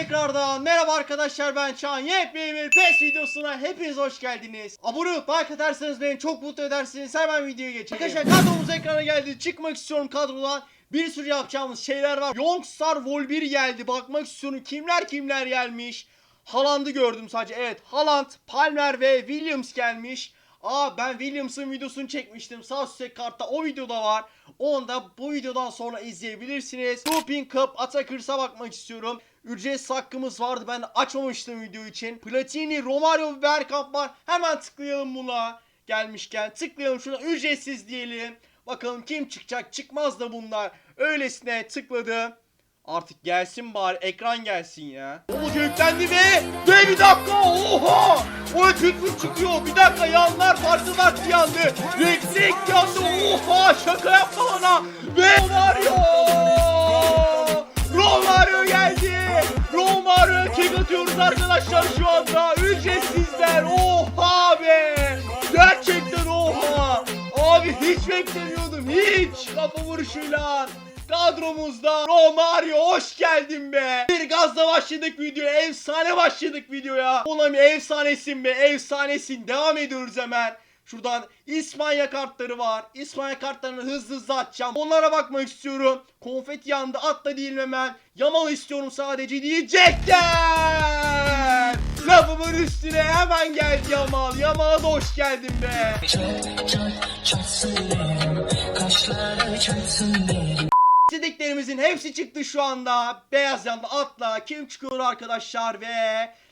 tekrardan. Merhaba arkadaşlar ben Çağan. Yepyeni bir PES videosuna hepiniz hoş geldiniz. Abone olup like atarsanız beni çok mutlu edersiniz. Hemen videoya geçelim. Arkadaşlar kadromuz ekrana geldi. Çıkmak istiyorum kadrodan. Bir sürü yapacağımız şeyler var. Youngstar Vol 1 geldi. Bakmak istiyorum kimler kimler gelmiş. Haaland'ı gördüm sadece. Evet Haaland, Palmer ve Williams gelmiş. Aa ben Williams'ın videosunu çekmiştim. Sağ üstte kartta o videoda var. Onu da bu videodan sonra izleyebilirsiniz. Looping Cup Attackers'a bakmak istiyorum. Ücretsiz hakkımız vardı. Ben açmamıştım video için. Platini, Romario Bergkamp var. Hemen tıklayalım buna. Gelmişken tıklayalım şuna ücretsiz diyelim. Bakalım kim çıkacak çıkmaz da bunlar. Öylesine tıkladı. Artık gelsin bari ekran gelsin ya. O yüklendi ve ve bir dakika oha! O tütmüş çıkıyor bir dakika yanlar farklı farklı yandı. Reksek yandı oha şaka yapma bana. Ve! Romario Romario kick atıyoruz arkadaşlar şu anda. Ücretsizler oha be. Gerçekten oha. Abi hiç beklemiyordum hiç kafa vuruşuyla. Kadromuzda Romario hoş geldin be. Bir gazla başladık videoya. Efsane başladık videoya. Ulan efsanesin be. Efsanesin. Devam ediyoruz hemen. Şuradan İspanya kartları var. İspanya kartlarını hızlı hızlı atacağım. Onlara bakmak istiyorum. Konfeti yandı. Atla değilim hemen. Yamal istiyorum sadece diyecekler. Lafımın üstüne hemen geldi Yamal. Yamal'a da hoş geldin be. Derim İstediklerimizin hepsi çıktı şu anda. Beyaz yanda atla. Kim çıkıyor arkadaşlar ve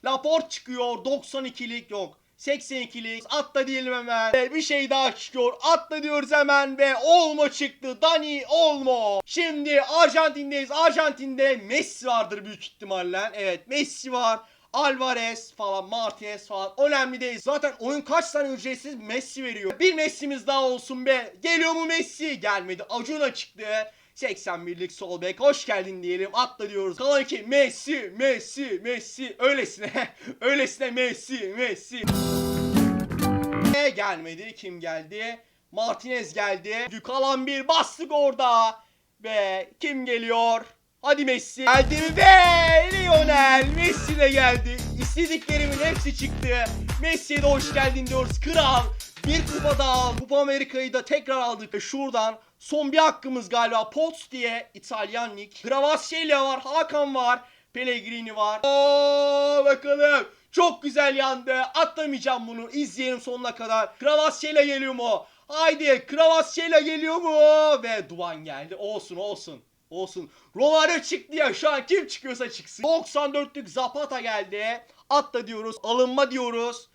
Laporte çıkıyor. 92'lik yok. 82'lik atla diyelim hemen. Ve bir şey daha çıkıyor. Atla diyoruz hemen ve Olmo çıktı. Dani Olmo. Şimdi Arjantin'deyiz. Arjantin'de Messi vardır büyük ihtimalle. Evet Messi var. Alvarez falan Martinez falan önemli değil. Zaten oyun kaç tane ücretsiz Messi veriyor. Bir Messi'miz daha olsun be. Geliyor mu Messi? Gelmedi. Acuna çıktı. 81'lik sol bek hoş geldin diyelim atla diyoruz. Kalan iki Messi Messi Messi öylesine öylesine Messi Messi. E gelmedi kim geldi? Martinez geldi. Kalan bir bastık orada. Ve kim geliyor? Hadi Messi. Geldi? Ve Lionel Messi de geldi. İstediklerimin hepsi çıktı. Messi'ye de hoş geldin diyoruz. Kral. Bir kupa daha. Kupa Amerika'yı da tekrar aldık. Ve şuradan son bir hakkımız galiba. Pots diye İtalyan lig. Gravasyelia var. Hakan var. Pellegrini var. Oo, bakalım. Çok güzel yandı. Atlamayacağım bunu. İzleyelim sonuna kadar. Gravasyelia geliyor mu? Haydi Gravasyelia geliyor mu? Ve Duvan geldi. Olsun olsun. Olsun. Romario çıktı ya şu an kim çıkıyorsa çıksın. 94'lük Zapata geldi. Atla diyoruz. Alınma diyoruz.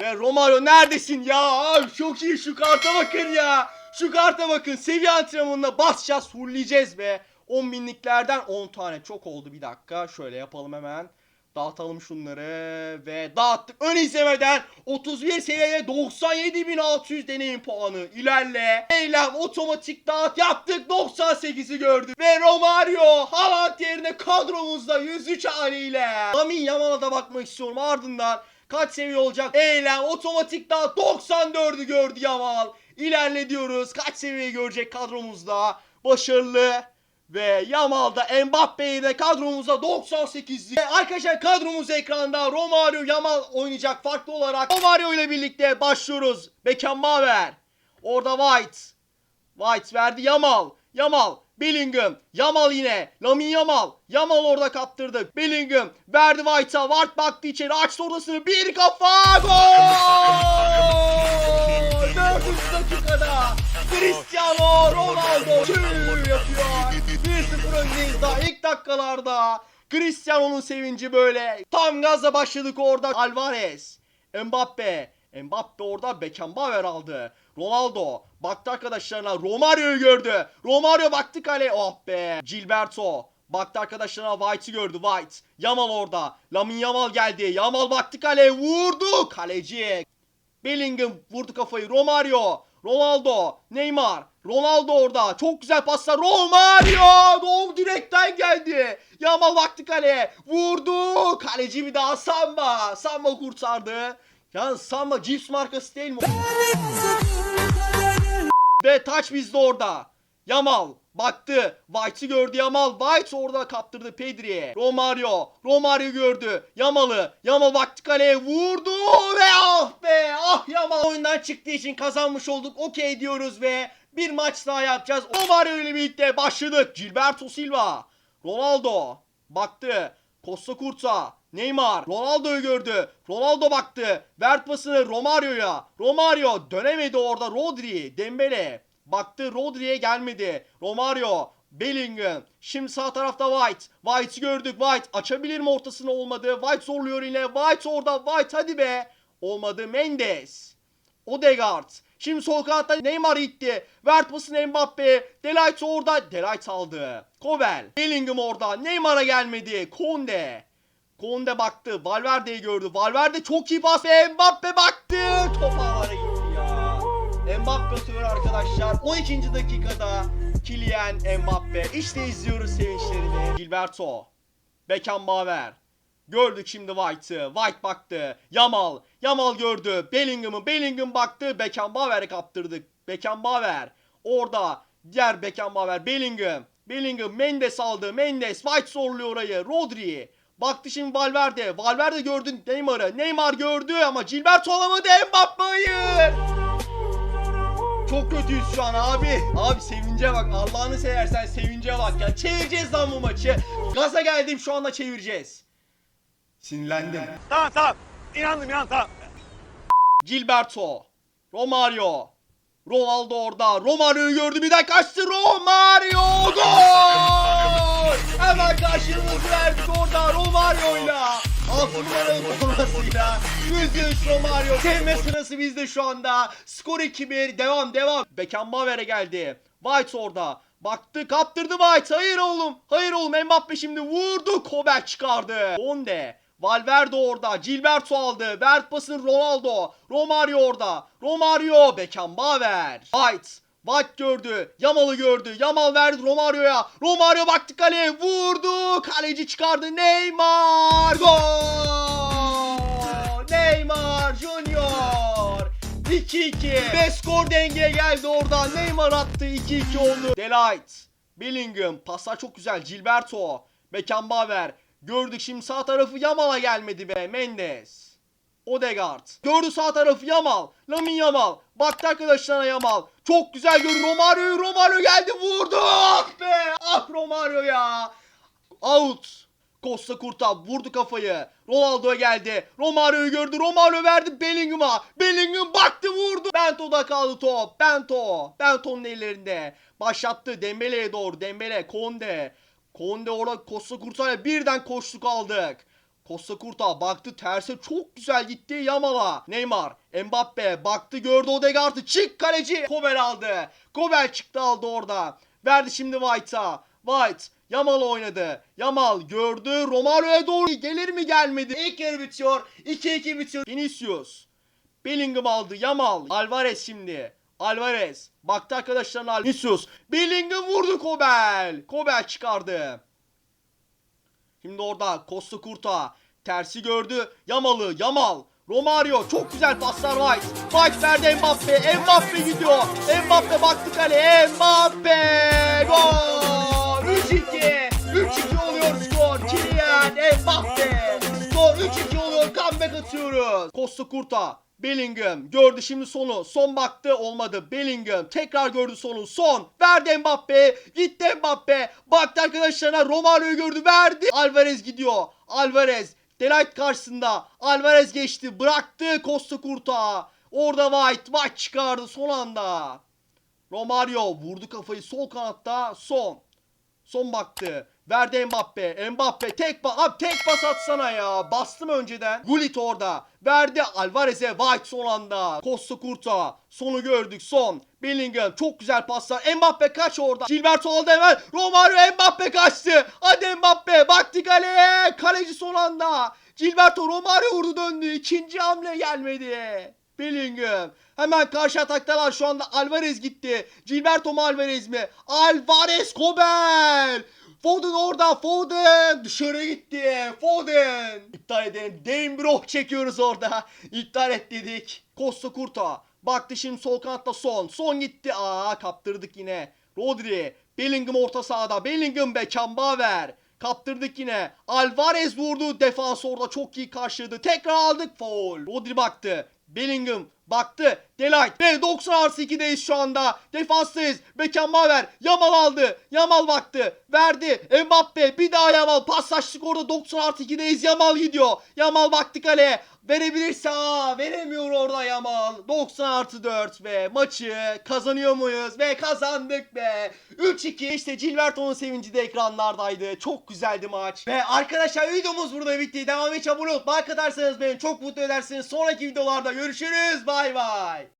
Ve Romario neredesin ya? Abi çok iyi şu karta bakın ya. Şu karta bakın. Seviye antrenmanına basacağız. Fulleyeceğiz be. 10 binliklerden 10 tane. Çok oldu bir dakika. Şöyle yapalım hemen. Dağıtalım şunları ve dağıttık. Ön izlemeden 31 seviyeye 97.600 deneyim puanı. İlerle. Eylem otomatik dağıt yaptık. 98'i gördük. Ve Romario Haaland yerine kadromuzda 103 haliyle. Lamin Yamal'a da bakmak istiyorum ardından. Kaç seviye olacak? Eylem otomatik dağıt 94'ü gördü Yamal. İlerle diyoruz. Kaç seviye görecek kadromuzda? Başarılı. Ve Yamal'da Mbappe'yi de kadromuzda 98'lik. Arkadaşlar kadromuz ekranda Romario Yamal oynayacak farklı olarak. Romario ile birlikte başlıyoruz. Beckenbauer. Orada White. White verdi Yamal. Yamal. Bellingham. Yamal yine. Lamin Yamal. Yamal orada kaptırdı. Bellingham. Verdi White'a. White baktı içeri. Açtı ortasını. Bir kafa. Gol! 4. dakikada. Cristiano Ronaldo. Tüy yapıyor. 1-0 öndeyiz daha ilk dakikalarda. Cristiano'nun sevinci böyle. Tam gazla başladık orada. Alvarez. Mbappe. Mbappe orada Beckenbauer aldı. Ronaldo baktı arkadaşlarına Romario'yu gördü. Romario baktı kale. Oh be. Gilberto baktı arkadaşlarına White'ı gördü. White. Yamal orada. Lamin Yamal geldi. Yamal baktı kaleye vurdu. Kaleci. Bellingham vurdu kafayı. Romario. Ronaldo. Neymar. Ronaldo orada. Çok güzel paslar. Romario. Doğum direkten geldi. Yamal baktı kaleye. Vurdu. Kaleci bir daha Samba. Samba kurtardı. Yalnız Samba cips markası değil mi? Ve taç bizde orada. Yamal Baktı. White'ı gördü Yamal. White orada kaptırdı Pedri'ye. Romario. Romario gördü. Yamal'ı. Yamal baktı kaleye vurdu ve ah be. Ah Yamal oyundan çıktığı için kazanmış olduk. Okey diyoruz ve bir maç daha yapacağız. Romario ile birlikte başladık. Gilberto Silva. Ronaldo. Baktı. Costa Curta. Neymar. Ronaldo'yu gördü. Ronaldo baktı. Vert pasını Romario'ya. Romario dönemedi orada. Rodri. Dembele. Baktı Rodri'ye gelmedi. Romario. Bellingham. Şimdi sağ tarafta White. White'ı gördük. White açabilir mi ortasını olmadı. White zorluyor yine. White orada. White hadi be. Olmadı. Mendes. Odegaard. Şimdi sol kanatta Neymar itti. Vert pasını Mbappe. Delight orada. Delight aldı. Kovel. Bellingham orada. Neymar'a gelmedi. Konde. Konde baktı. Valverde'yi gördü. Valverde çok iyi pas. Mbappe baktı. Top ağlara. Mbappe atıyor arkadaşlar. 12. dakikada Kylian Mbappe. İşte izliyoruz sevinçlerini. Gilberto. Beckenbauer. Gördük şimdi White'ı. White baktı. Yamal. Yamal gördü. Bellingham'ı. Bellingham baktı. Beckenbauer'e kaptırdık. Beckenbauer. Orada. Diğer Beckenbauer. Bellingham. Bellingham. Mendes aldı. Mendes. White zorluyor orayı. Rodri. Baktı şimdi Valverde. Valverde gördü Neymar'ı. Neymar gördü ama Gilberto alamadı. Mbappe hayır. Çok kötüyüz şu an abi. Abi sevince bak. Allah'ını seversen sevince bak ya. Çevireceğiz lan bu maçı. Gaza geldim şu anda çevireceğiz. Sinirlendim. Tamam tamam. İnandım inandım tamam. Gilberto. Romario. Ronaldo orada. Romario'yu gördü bir de kaçtı. Romario gol! Altı numaralı formasıyla. Yüzüş Romario. Sevme sırası bizde şu anda. Skor 2-1. Devam devam. Beckenbauer'e geldi. White orada. Baktı kaptırdı White. Hayır oğlum. Hayır oğlum Mbappe şimdi vurdu. Kovac çıkardı. Onde. Valverde orada. Gilberto aldı. Vert pasını Ronaldo. Romario orada. Romario. Beckenbauer. White. White gördü. Yamal'ı gördü. Yamal verdi Romario'ya. Romario baktı kaleye. Vurdu. Kaleci çıkardı. Neymar. Gol. Neymar Junior. 2-2. Ve skor dengeye geldi orada. Neymar attı. 2-2 oldu. Delight. Bellingham. Paslar çok güzel. Gilberto. Beckenbauer. Gördük şimdi sağ tarafı Yamal'a gelmedi be. Mendes. Odegaard. Gördü sağ tarafı Yamal. Lamin Yamal. Baktı arkadaşlarına Yamal. Çok güzel gördü Romario. Romario geldi vurdu. Ah be. Ah Romario ya. Out. Costa Curta vurdu kafayı. Ronaldo'ya geldi. Romario'yu gördü. Romario verdi Bellingham'a. Bellingham baktı vurdu. Bento'da kaldı top. Bento. Bento'nun ellerinde. Başlattı Dembele'ye doğru. Dembele. Konde. Konde orada Costa Curta'ya birden koştuk aldık. Costa Curta baktı terse çok güzel gitti Yamal'a. Neymar, Mbappe baktı gördü Odegaard'ı. Çık kaleci. Kovel aldı. Kovel çıktı aldı orada. Verdi şimdi White'a. White Yamal oynadı. Yamal gördü. Romario'ya doğru gelir mi gelmedi. İlk yarı bitiyor. 2-2 bitiyor. Vinicius. Bellingham aldı. Yamal. Alvarez şimdi. Alvarez. Baktı arkadaşlarına Vinicius. Bellingham vurdu Kobel. Kobel çıkardı. Şimdi orada Costa Curta tersi gördü. Yamal'ı Yamal. Romario çok güzel paslar White. White verdi Mbappe. Mbappe gidiyor. Mbappe baktı kaleye. Mbappe gol. Atıyoruz. Costa Curta. Bellingham gördü şimdi sonu. Son baktı olmadı. Bellingham tekrar gördü sonu. Son. Verdi Mbappe. Gitti Mbappe. Baktı arkadaşlarına Romario'yu gördü. Verdi. Alvarez gidiyor. Alvarez. Delight karşısında. Alvarez geçti. Bıraktı Costa Curta. Orada White. White çıkardı son anda. Romario vurdu kafayı sol kanatta. Son. Son baktı. Verdi Mbappe. Mbappe tek pas. Abi tek pas atsana ya. Bastım önceden. Gullit orada. Verdi Alvarez'e. White son anda. Costa Curta. Sonu gördük. Son. Bellingham. Çok güzel paslar. Mbappe kaç orada. Gilberto aldı hemen. Romario Mbappe kaçtı. Hadi Mbappe. Baktı kaleye. Kaleci son anda. Gilberto Romario vurdu döndü. İkinci hamle gelmedi. Bellingham. Hemen karşı ataktalar şu anda Alvarez gitti. Gilberto mu Alvarez mi? Alvarez Kobel. Foden orada Foden. Dışarı gitti. Foden. İptal edelim. Dembroch çekiyoruz orada. İptal et dedik. Costa Curta. Baktı şimdi sol kanatta son. Son gitti. Aa kaptırdık yine. Rodri. Bellingham orta sahada. Bellingham Beckenbauer. Kaptırdık yine. Alvarez vurdu. Defans orada çok iyi karşıladı. Tekrar aldık foul. Rodri baktı. Bellingham baktı. Delight. Ve 90 artı 2'deyiz şu anda. Defanstayız. Beckenbauer. Yamal aldı. Yamal baktı. Verdi. Mbappe. Bir daha Yamal. Paslaştık orada 90 artı 2'deyiz. Yamal gidiyor. Yamal baktı kaleye. Verebilirse aa, veremiyor orada Yamal. 90 artı 4 ve maçı kazanıyor muyuz? Ve kazandık be. 3-2 işte Gilberto'nun sevinci de ekranlardaydı. Çok güzeldi maç. Ve arkadaşlar videomuz burada bitti. Devam için abone olup like atarsanız beni çok mutlu edersiniz. Sonraki videolarda görüşürüz. バイバイ。